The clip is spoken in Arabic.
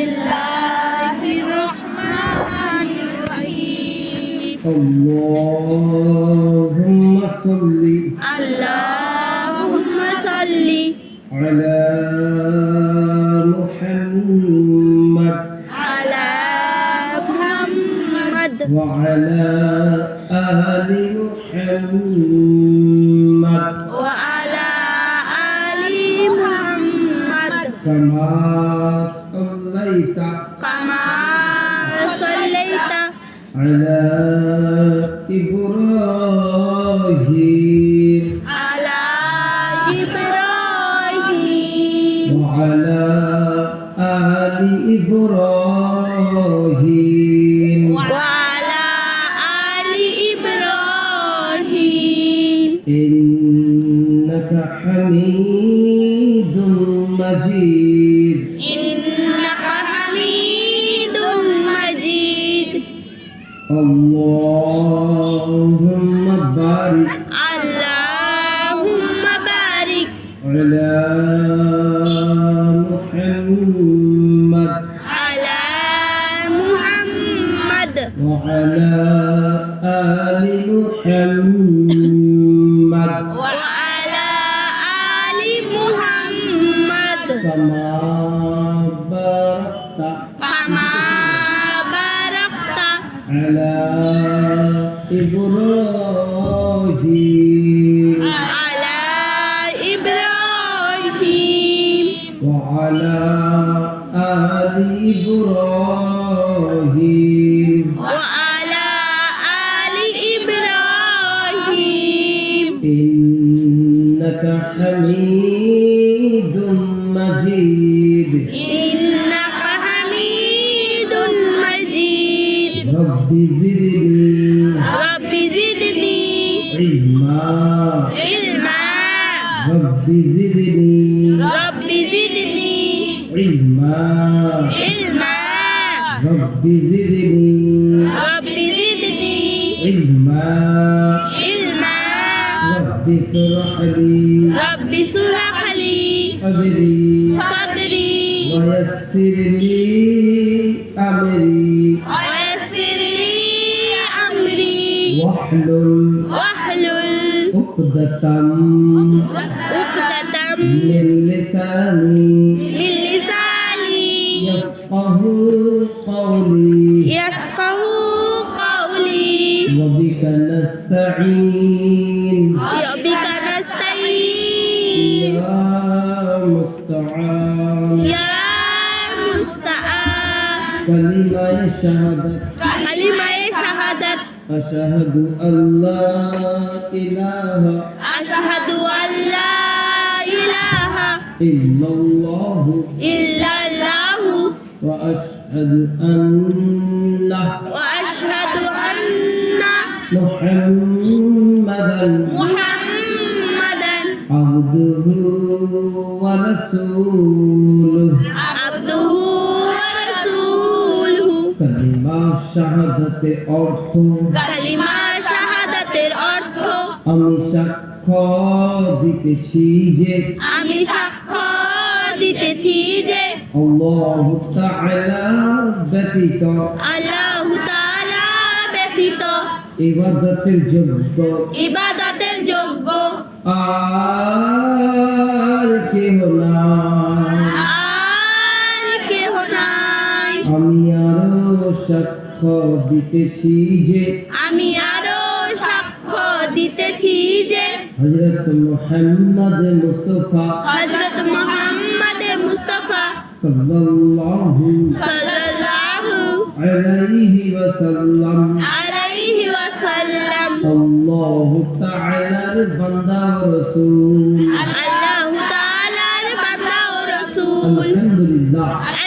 الله الرحمن الرحيم اللهم صل اللهم صل على محمد على محمد وعلى آل محمد. كما صليت. كما صليت. على إبراهيم. على إبراهيم. وعلى آل إبراهيم. وعلى آل إبراهيم. إنك حميد مجيد إنك حميد مجيد اللهم بارك اللهم بارك على محمد على محمد وعلى آل محمد كما باركت كما باركت على إبراهيم على إبراهيم وعلى آل إبراهيم وعلى آل إبراهيم إنك حميد رب زدني رب زدني علما علما رب زدني رب زدني علما علما رب زدني رب زدني علما علما رب اشرح لي رب اشرح لي صدري صدري ويسر لي واحلل واحلل عقدة عقدة من لساني من لساني يفقه قولي يفقه قولي وبك نستعين بك نستعين يا مستعان. يا مستعان كلمة شهادة كلمة شهادة. أشهد أن لا إله أشهد أن لا إله إلا الله. إلا الله. وأشهد أن وأشهد أن محمدا محمدا عبده ورسوله. عبده কালিমা শাহাদাতে অর্থ? কালিমা শাহাদাতের অর্থ? আমি সাক্ষ্য দিতেছি যে আমি সাক্ষ্য দিতেছি যে আল্লাহ তাআলা ব্যতীত। আল্লাহ তাআলা ব্যতীত। ইবাদতের যোগ্য। ইবাদতের যোগ্য। আর কেহ নাই। আর কেহ নাই। আমি আরও সাক্ষ্য দিতেছি যে আমি আরও সাক্ষ্য দিতেছি যে হযরত মুহাম্মদ মুস্তাফা হযরত মুহাম্মদ মুস্তাফা সাল্লাল্লাহু সাল্লাল্লাহু আলাইহি ওয়াসাল্লাম। আলাইহি ওয়াসাল্লাম। আল্লাহ তাআলার বান্দা ও রাসূল। আল্লাহ তাআলার বান্দা ও রাসূল। আলহামদুলিল্লাহ।